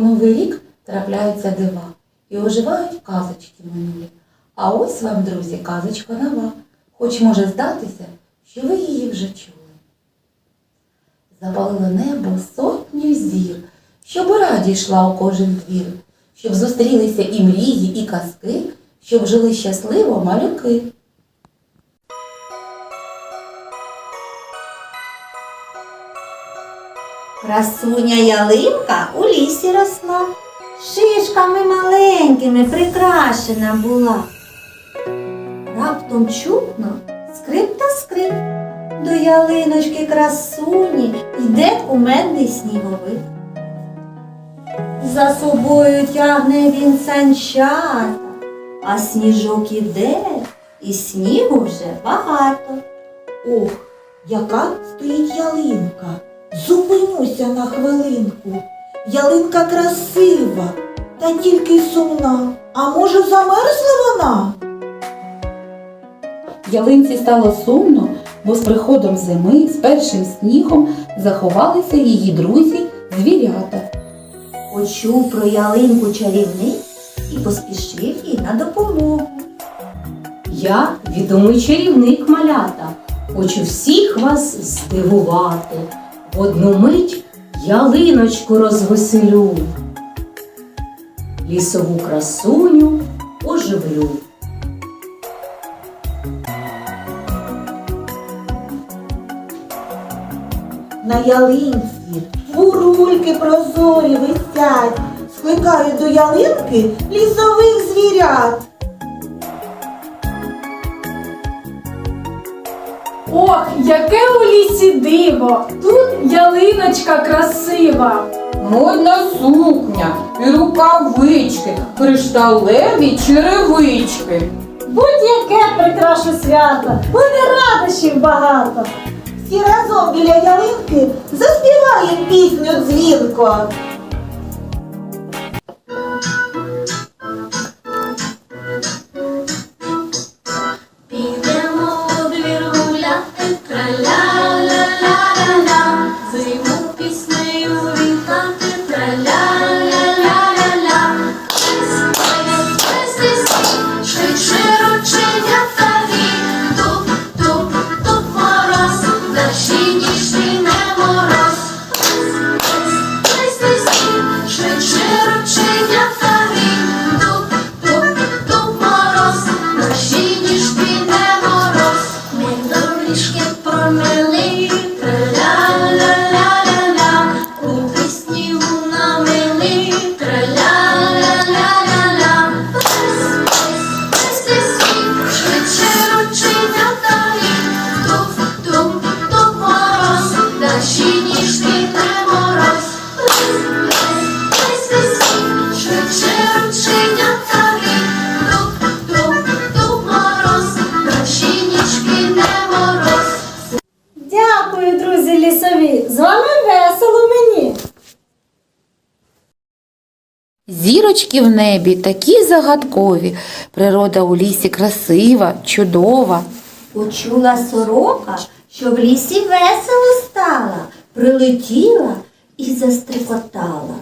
Новий рік трапляються дива і оживають казочки минулі. А ось вам, друзі, казочка нова, хоч може здатися, що ви її вже чули. Запалило небо сотню зір, щоб раді йшла у кожен двір, щоб зустрілися і мрії, і казки, щоб жили щасливо малюки. Красуня ялинка у лісі росла, шишками маленькими прикрашена була. Раптом чутно скрип та скрип. До ялиночки красуні йде кумедний сніговик. За собою тягне він санчата, а сніжок іде, і снігу вже багато. Ох, яка стоїть ялинка. Зупинюся на хвилинку. Ялинка красива, та тільки сумна. А може замерзла вона? Ялинці стало сумно, бо з приходом зими, з першим снігом заховалися її друзі звірята. Почув про ялинку чарівник і поспішив їй на допомогу. Я відомий чарівник малята, хочу всіх вас здивувати. В одну мить ялиночку розвеселю, лісову красуню оживлю. На ялинці бурульки прозорі висять, скликають до ялинки лісових звірят. Ох, яке у лісі диво! Тут ялиночка красива. Модна сукня і рукавички, кришталеві черевички. Будь-яке прикрашу свято, буде радощів багато. Всі разом біля ялинки заспіваємо пісню дзвінко. Зірочки в небі такі загадкові, природа у лісі красива, чудова. Почула сорока, що в лісі весело стала, прилетіла і застрикотала.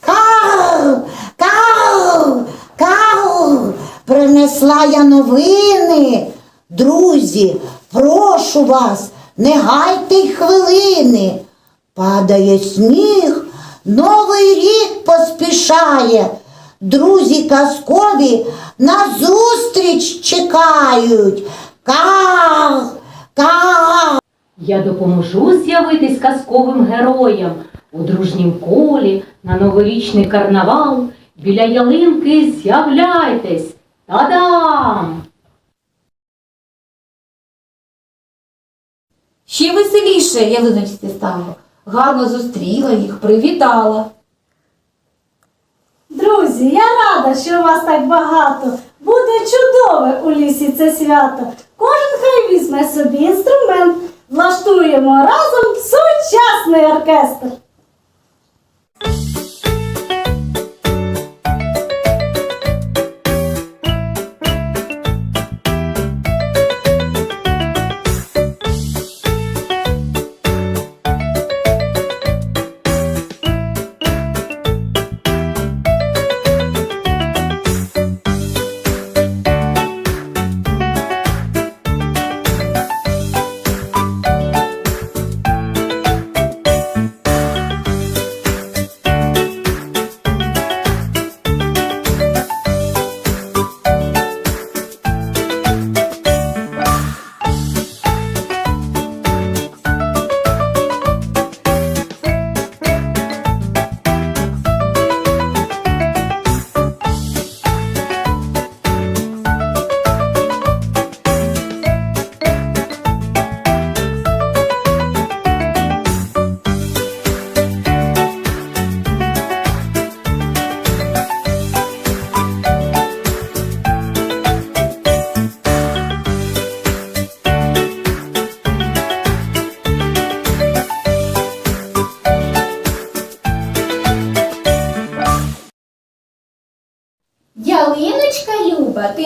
Кау, кау, кау, принесла я новини. Друзі, прошу вас, не гайте й хвилини. Падає сніг, новий рік поспішає. Друзі казкові на зустріч чекають. Кау, кау. Я допоможу з'явитись казковим героям у дружнім колі на новорічний карнавал. Біля ялинки з'являйтесь. Та-дам! Ще веселіше ялиночці стало. Гарно зустріла їх, привітала. Друзі, я рада, що вас так багато. Буде чудове у лісі це свято. Кожен хай візьме собі інструмент. Влаштуємо разом сучасний оркестр.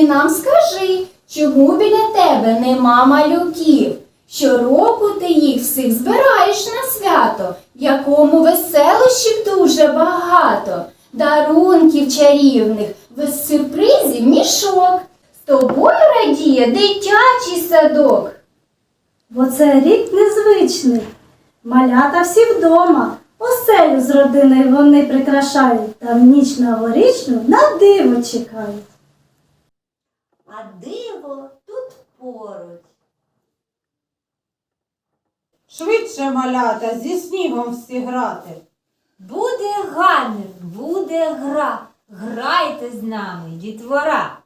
Нам скажи, чому біля тебе нема малюків? Щороку ти їх всіх збираєш на свято, якому веселощів дуже багато, дарунків чарівних, без сюрпризів мішок. З тобою радіє дитячий садок. Бо це рік незвичний. Малята всі вдома. Оселю з родиною вони прикрашають та в ніч новорічну на диво чекають. А диво тут поруч. Швидше малята зі снігом всі грати. Буде гамір, буде гра. Грайте з нами, дітвора.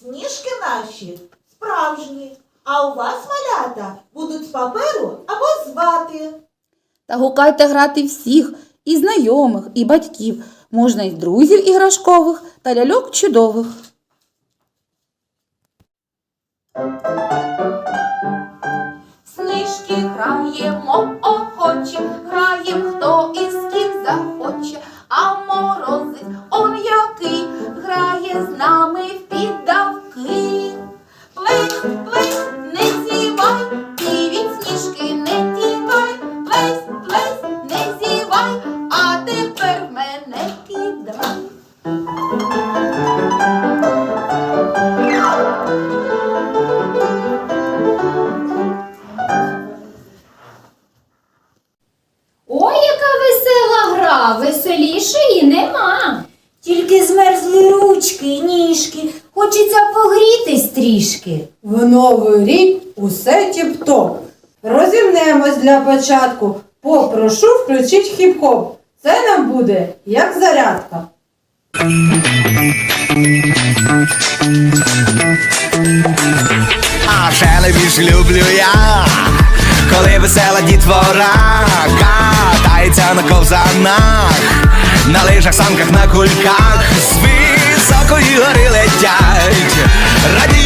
Сніжки наші справжні, а у вас малята будуть з паперу або з вати. Та гукайте грати всіх, і знайомих, і батьків. Можна й друзів іграшкових та ляльок чудових. Снижки граємо охочі, граєм хто погрітись. В новий рік усе тіп-топ. Розімнемось для початку. Попрошу включить хіп-хоп. Це нам буде як зарядка. А ще найбільш люблю я, коли весела дітвора катається на ковзанах, на лижах, санках, на кульках, з високої гори летять, радіють,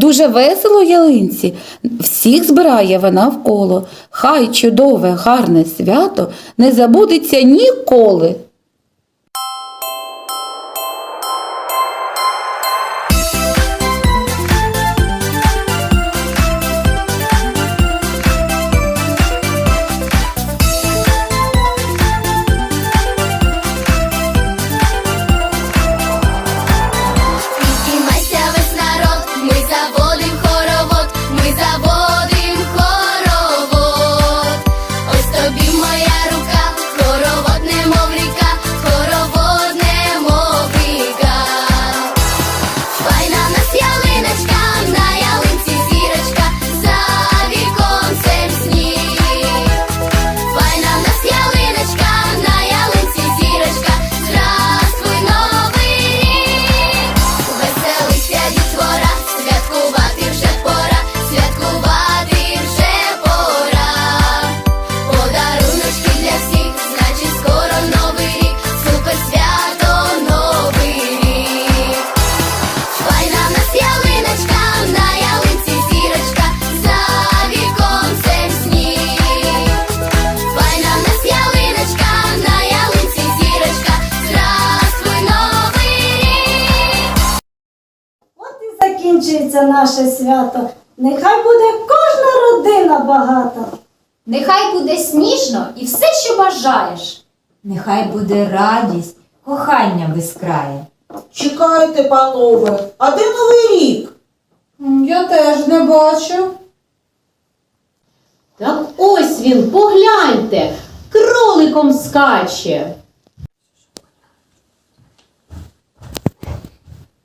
Дуже весело ялинці, всіх збирає вона вколо. Хай чудове, гарне свято не забудеться ніколи. Закінчується наше свято. Нехай буде кожна родина багата. Нехай буде сніжно і все, що бажаєш. Нехай буде радість, кохання без краю. Чекайте, панове, а де новий рік? Я теж не бачу. Так ось він, погляньте, кроликом скаче.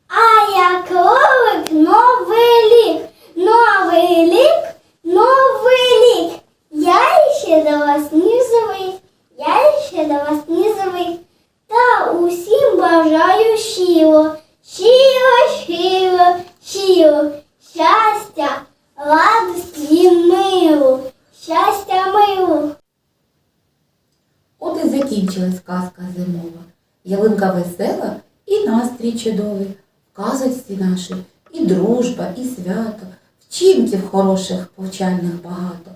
А я кролик новий лік, новий лік, новий лік. Я ще до вас низовий, я ще до вас низовий. Та усім бажаю щиро, щиро, щиро, щиро. Щастя, радості і миру, щастя миру. От і закінчилась казка зимова. Ялинка весела і настрій чудовий. Казочці наші і дружба, і свято, вчинків хороших, повчальних багато.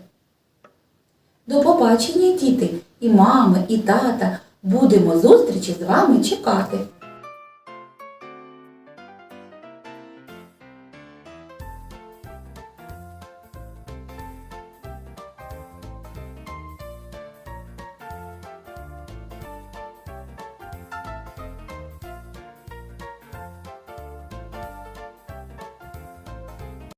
До побачення, діти, і мами, і тата. Будемо зустрічі з вами чекати.